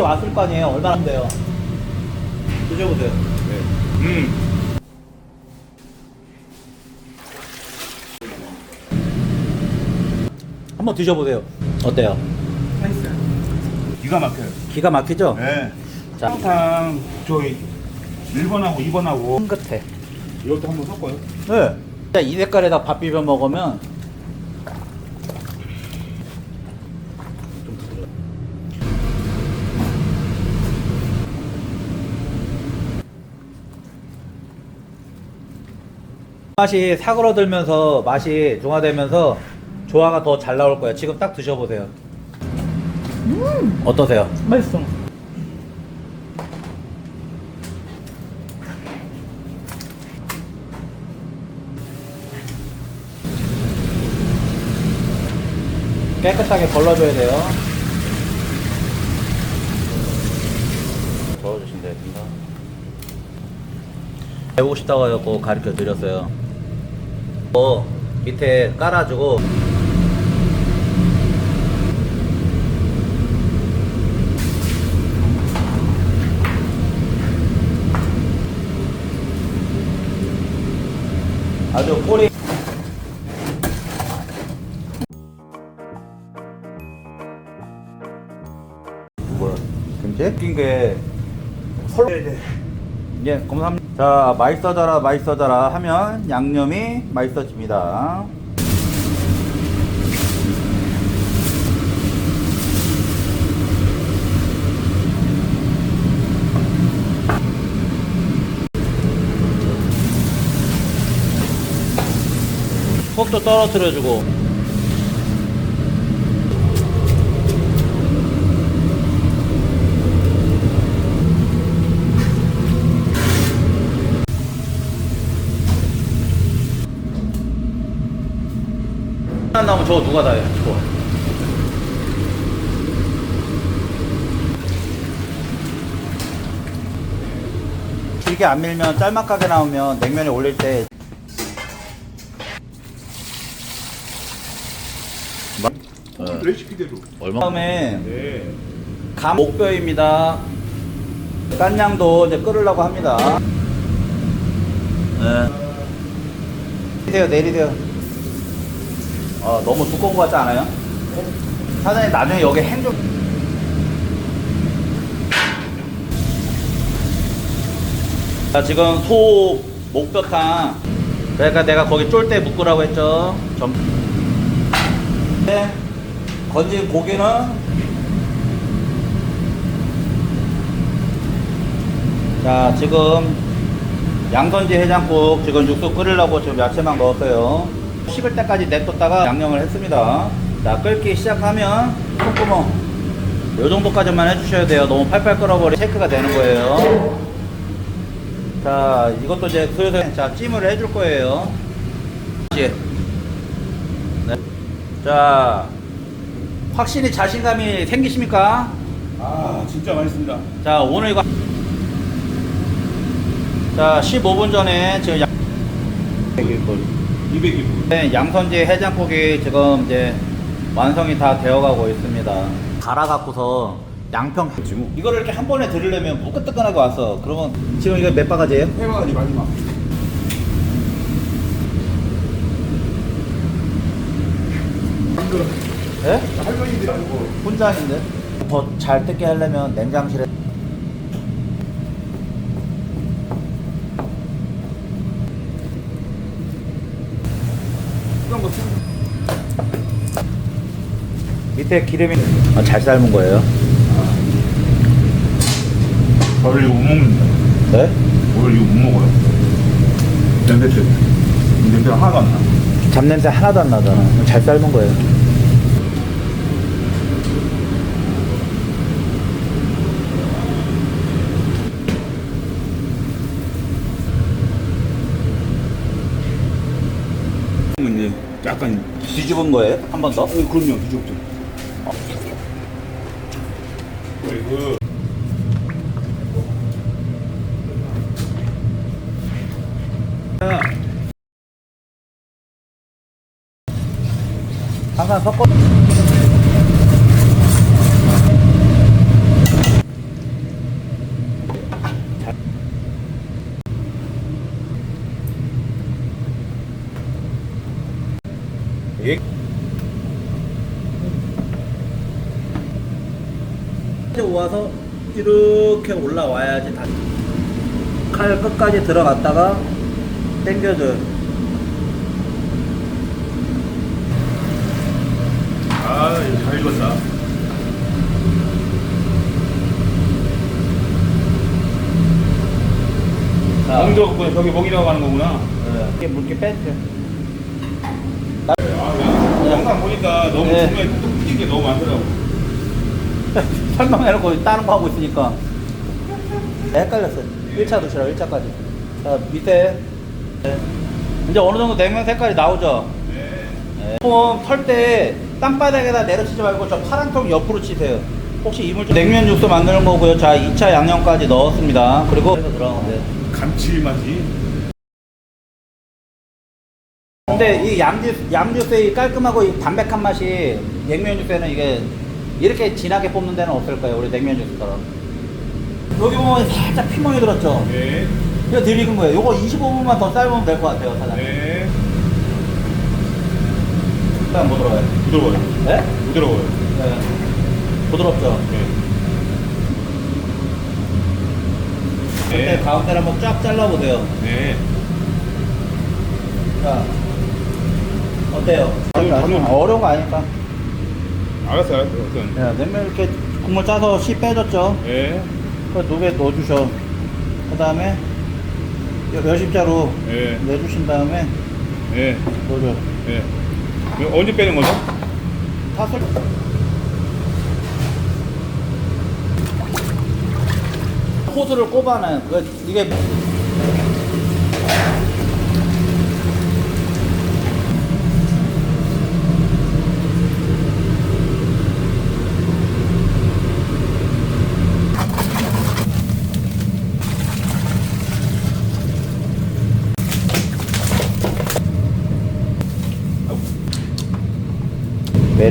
진짜 왔을 거 아니에요. 얼마나 돼요. 드셔보세요. 음. 한번 드셔보세요. 어때요? 기가 막혀요. 기가 막히죠? 네. 자. 항상 저희 1번하고 2번하고 끝에. 이것도 한번 섞어요. 네. 이 색깔에다 밥 비벼 먹으면 맛이 사그러들면서 맛이 중화되면서 조화가 더 잘 나올 거예요. 지금 딱 드셔보세요. 어떠세요? 맛있어. 깨끗하게 걸러줘야 돼요. 저어주시면 됩니다. 배우고 싶다고 해서 가르쳐 드렸어요. 어, 밑에 깔아주고 아주 꼬리 뭐야? 김치? 웃긴 게 설... 예, 감사합니다. 자, 맛있어져라, 맛있어져라 하면 양념이 맛있어집니다. 속도 떨어뜨려주고 저거 누가 다 해? 저거. 길게 안 밀면 짤막하게 나오면 냉면에 올릴 때 레시피대로. 얼마? 다음에 네. 감 목뼈입니다. 깐양도 이제 끓으려고 합니다. 네. 내리세요, 내리세요. 어, 너무 두꺼운 것 같지 않아요? 사장님 나중에 여기 행 좀. 자, 지금 소 목뼈탕. 그러니까 내가 거기 쫄 때 묶으라고 했죠. 점. 네. 건진 고기는 자 지금 양선지 해장국 지금 육수 끓이려고 지금 야채만 넣었어요 식을 때까지 냅뒀다가 양념을 했습니다. 자 끓기 시작하면 콧구멍. 요 정도까지만 해주셔야 돼요. 너무 팔팔 끓어버리 체크가 되는 거예요. 자 이것도 이제 슬슬 자 찜을 해줄 거예요. 네. 자 확실히 자신감이 생기십니까? 아, 진짜 맛있습니다. 자 오늘 이거. 자 15분 전에 지금 양, 200일. 네, 양선지 해장국이 지금 이제 완성이 다 되어가고 있습니다 갈아 갖고서 양평 지금 이거를 이렇게 한 번에 들으려면 무끈뜨끈하게 왔어 그러면 지금 이거 몇 바가지예요? 해바가지 마지막. 힘들어. 예? 할머니들이 아니고. 혼장인데 더 잘 뜯게 하려면 냉장실에 그런 거 쓰는 밑에 기름이 아, 잘 삶은 거예요 저를 이거 못 먹는다. 네? 오늘 이거 못 먹어요. 냄새 때문에. 냄새가 하나도 안 나. 잡냄새 하나도 안 나잖아 잘 삶은 거예요 이제 약간 뒤집은 거예요? 한 번 더? 어, 그럼요, 뒤집죠. 그 항상 섞어 들어가서 이렇게 올라와야지 다. 칼 끝까지 들어갔다가 당겨줘요. 아, 잘 익었다. 자, 멍 들어갔구나. 저기 먹이라고 하는 거구나. 네, 이렇게 물기 빼주세요. 아, 그냥 영상 보니까 너무 네. 중간에 뚝 끊긴 게 너무 많더라고. 설명해놓고 다른 거 하고 있으니까 헷갈렸어요 1차 도시락 1차까지 자 밑에 네. 이제 어느 정도 냉면 색깔이 나오죠 네. 폼털때 땅바닥에다 내려치지 말고 저 파란 통 옆으로 치세요 혹시 이물질 냉면 육수 만드는 거고요 자 2차 양념까지 넣었습니다 그리고 감칠맛이. 근데 이 양주, 양주스의 깔끔하고 이 담백한 맛이 냉면 주스에는 이게 이렇게 진하게 뽑는 데는 없을 거예요. 우리 냉면 주스처럼. 여기 보면 살짝 피멍이 들었죠? 네. 이거 덜 익은 거예요. 요거 25분만 더 삶으면 될 것 같아요, 사장님. 네. 일단 뭐 들어가요? 부드러워요. 네? 부드러워요. 네. 부드럽죠? 네. 그때 네. 가운데를 한번 쫙 잘라보세요. 네. 자. 어때요? 저는- 저는- 어려운 거 아니까. 알았어요, 알았어요. 야, 냉면 이렇게 국물 짜서 씨 빼줬죠? 네. 그 노에 넣어주셔. 그 다음에 몇십자로 네. 내주신 다음에 네. 넣어줘. 네. 이거 언제 빼는 거죠? 탓을 호수를 꼽아놔요. 그 이게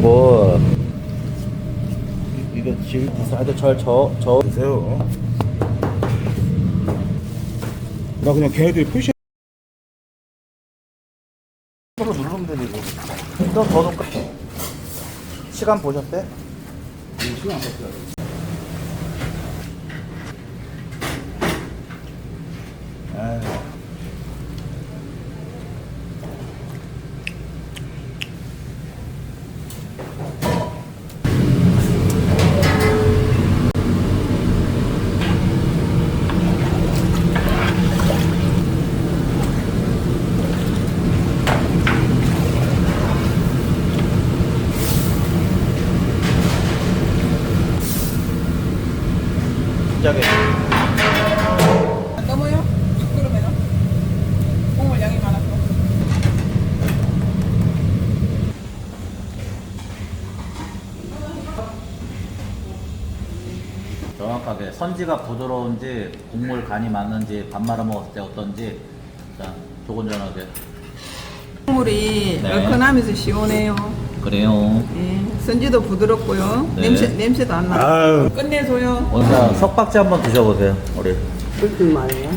그리고 이- 이게 질 사이드 절저 저. 보세요. 나 그냥 걔네들이 표시. 으로 누르면 되지 이거. 또더 넣을까? 시간 보셨대? 시간 안 썼어요. 아유. 정확하게 선지가 부드러운지 국물 간이 맞는지 밥 말아 먹었을 때 어떤지 자 조곤조곤하게 국물이 네. 얼큰하면서 시원해요. 그래요 예, 선지도 부드럽고요. 네. 냄새 냄새도 안 나. 아유. 끝내줘요. 원사 석박지 한번 드셔보세요 우리 무슨 말이에요?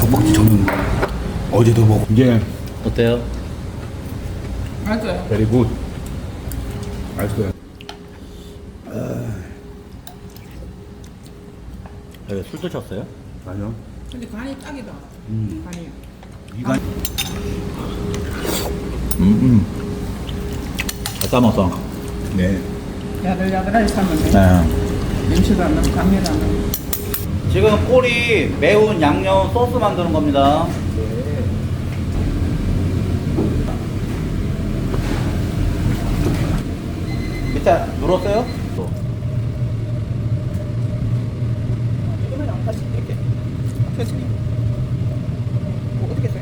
족박지 저는 어제도 먹고. 이제 어때요? 맞아요. 베리 굿. 맛있어요. 여기 술 드셨어요? 아니요. 근데 간이 딱이다. 간이. 이간. 음 음 잘 싸먹어 네. 야들야들하게 삶으면 돼. 네. 냄새도 안 나고 감미도 안 나고. 지금 꼬리 매운 양념 소스 만드는 겁니다. 밑에 눌었어요? 이거는 안 다시 이렇게. 펴지니. 뭐 어떻게 돼?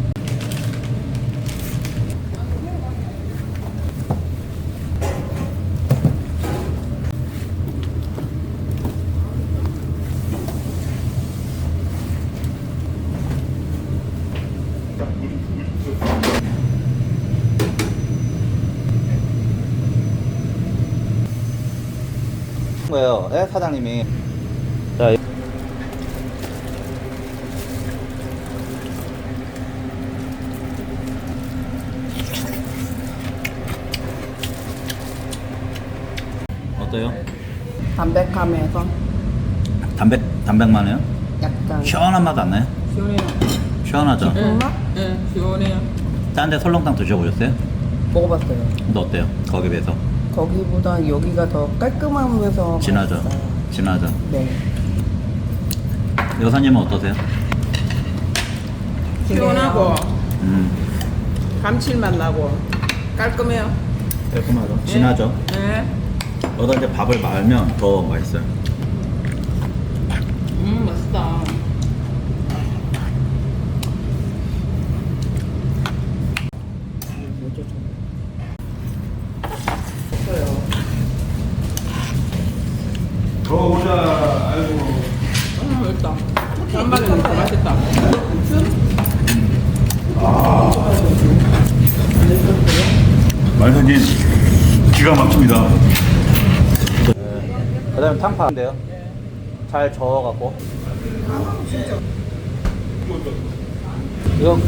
거예요. 예, 사장님이. 자, 이- 어때요? 담백함에서 담백 담백만해요? 약간 시원한 맛 안 나요? 시원해요. 시원하죠? 응. 네, 시원해요. 딴 데 설렁탕 드셔보셨어요? 먹어봤어요. 근데 어때요? 거기 비해서 거기보다 여기가 더 깔끔하면서 진하죠? 맛있어요. 진하죠? 네. 여사님은 어떠세요? 시원하고 음 감칠맛 나고 깔끔해요. 깔끔하죠? 진하죠? 네. 여기다 이제 밥을 말면 더 맛있어요 음 맛있다. 들어오자. 아이고. 음 맛있다. 단말은 더 맛있다. 말사님 기가 막힙니다. 그 다음에 탕파인데요. 잘 저어갖고. 이거